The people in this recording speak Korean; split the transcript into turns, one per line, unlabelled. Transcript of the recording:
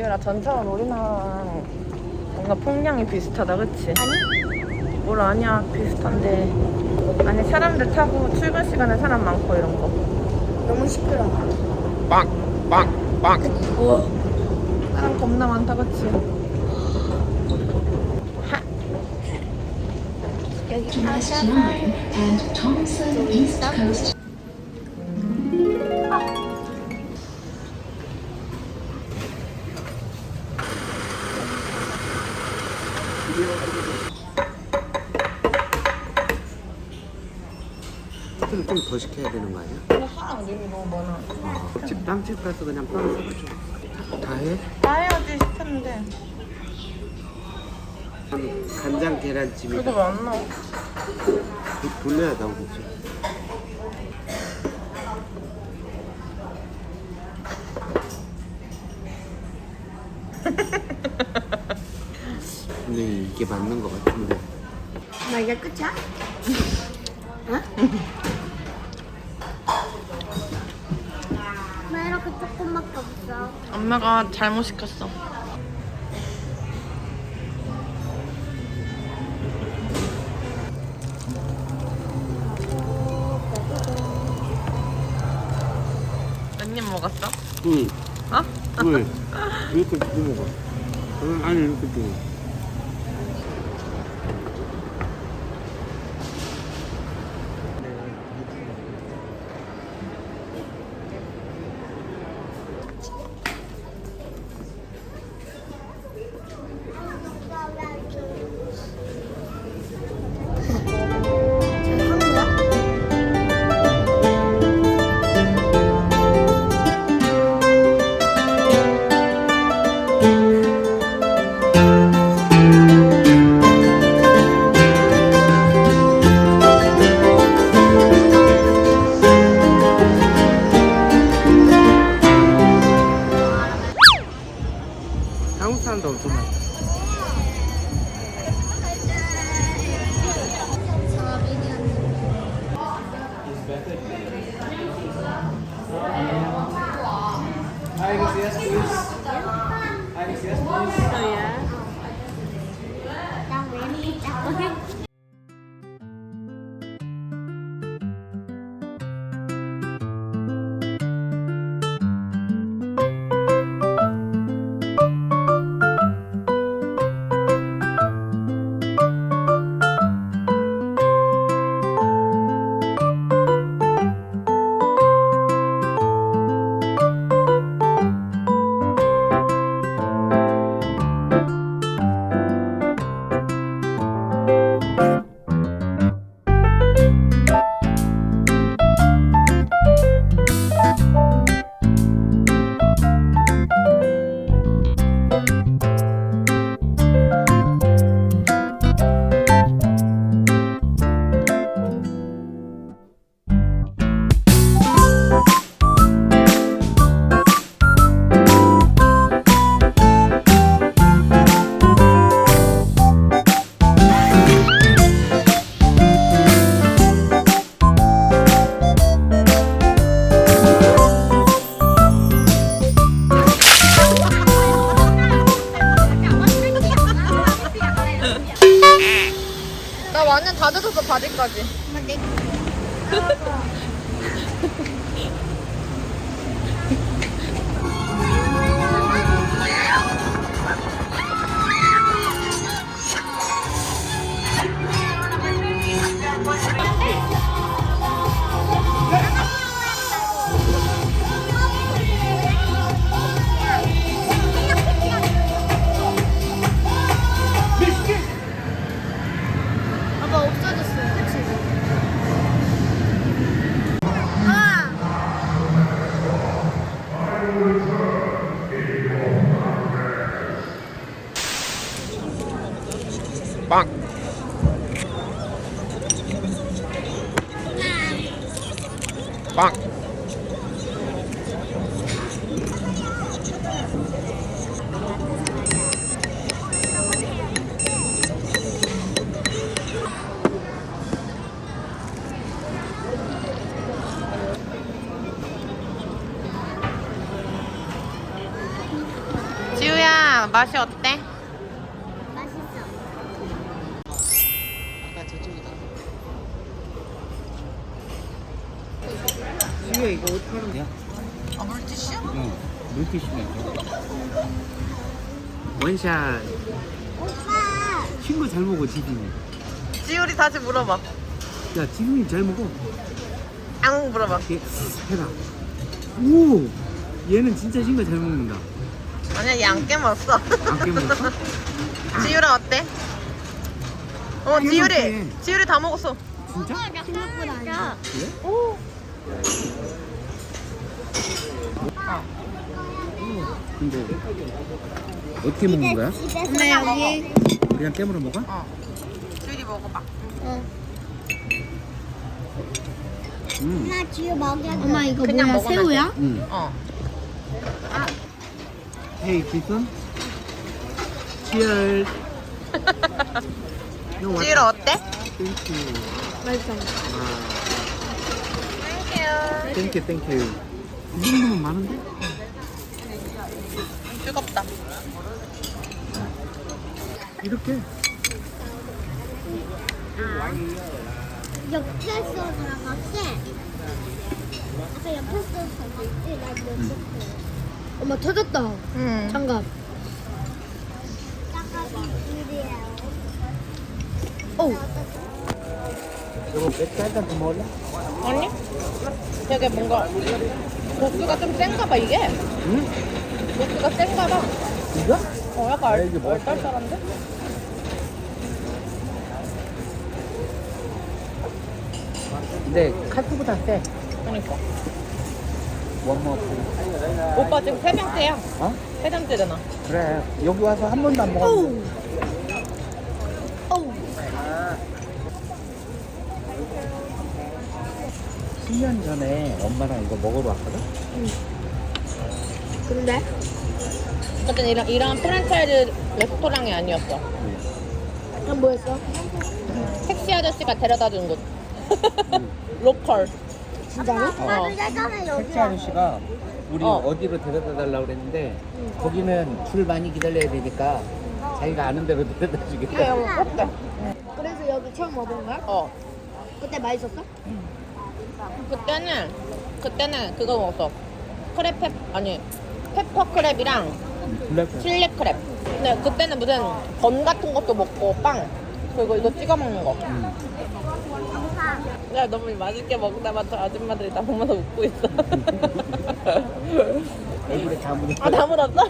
지율아 전차원 우리나라랑 뭔가 풍경이 비슷하다 그치?
아니?
뭘 아니야 비슷한데 아니 사람들 타고 출근 시간에 사람 많고 이런 거
너무 시끄러워.
우와 사람 겁나 많다 그치?
여기
West
아샤
and Thompson East Coast
좀 더 시켜야 되는 거 아니야?
사람 이름이 너무 많아
어, 집 빵집 가서 그냥 빵 사가지고 다 해?
다 해야지 시켰는데
간장 계란찜이
왜안 나와?
돌려야 나오겠지 근데 이게 맞는 거 같은데
나 이게 끝이야? 어? 왜 이렇게 조금밖에 없어?
엄마가 잘못 시켰어 몇 입 먹었어?
응
어?
왜? 이렇게 두고 먹어 응, 아니 이렇게 두고
나왜 이렇게 자꾸 해?
나 완전 다 젖었어 바지까지
빵!
지우야 지율
이거 어떻게 하는 거야?
아 물티슈?
어 물티슈네 원샷
오빠.
친구 잘 먹어 지금이
지율이 다시 물어봐
야 지금이 잘 먹어
앙 물어봐
이렇게 해봐 오 얘는 진짜 친구 잘 먹는다
아니야 얘 안 깨물었어
안 깨물었어?
지율아 어때? 어
깨물었지.
지율이 지율이 다 먹었어
진짜?
생각보다 아니야.
그래?
오
근데 어떻게 먹는 거야?
집에서 나 여기.
그냥 깨물어 먹어?
어. 지율이 먹어봐
어.
음.
엄마 지우 먹여. 엄마 이거
그냥
뭐야?
먹으면
새우야?
음.
어
Hey, Jason. Cheers.
지율아 어때?
Thank you.
맛있어.
땡큐
Thank you, thank you. 이 정도면 많은데?
뜨겁다
이렇게?
아까? 난 옆에서. 엄마 터졌다.
응
장갑. 오.
이거 맥주 한잔 더 먹을래?
아니? 되게 뭔가 도수가 좀 센가 봐 이게
응?
도수가 센가 봐
이거?
어, 약간
야, 이게 뭐야?
얼떨떨한데?
근데 카트보다 세.
그러니까
원머.
오빠 지금 세 명째야
어?
세 명째잖아
그래. 여기 와서 한 번도 안 먹었는데.
오.
10년 전에 엄마랑 이거 먹으러 왔거든?
근데?
어쨌든 이런, 이런 프랜차이즈 레스토랑이 아니었어
그럼 뭐였어?
택시 아저씨가 데려다 준 곳 로컬
진짜로?
어.
택시 아저씨가 우리
어.
어. 디로 데려다 달라고 그랬는데 거기는 줄 많이 기다려야 되니까 자기가 아는 데로 데려다 주겠다.
그래서 여기 처음 와본 거야?
어
그때 맛있었어?
그때는 그때는 그거 먹었어 크랩 페 아니 페퍼 크랩이랑
블랙
칠리 크랩 근데 그때는 무슨 건 같은 것도 먹고 빵 그리고 이거 찍어 먹는 거
음.
야 너무 맛있게 먹다가 저 아줌마들이 나 보면서 웃고 있어
얼굴에 다 묻어.
아다 물었어?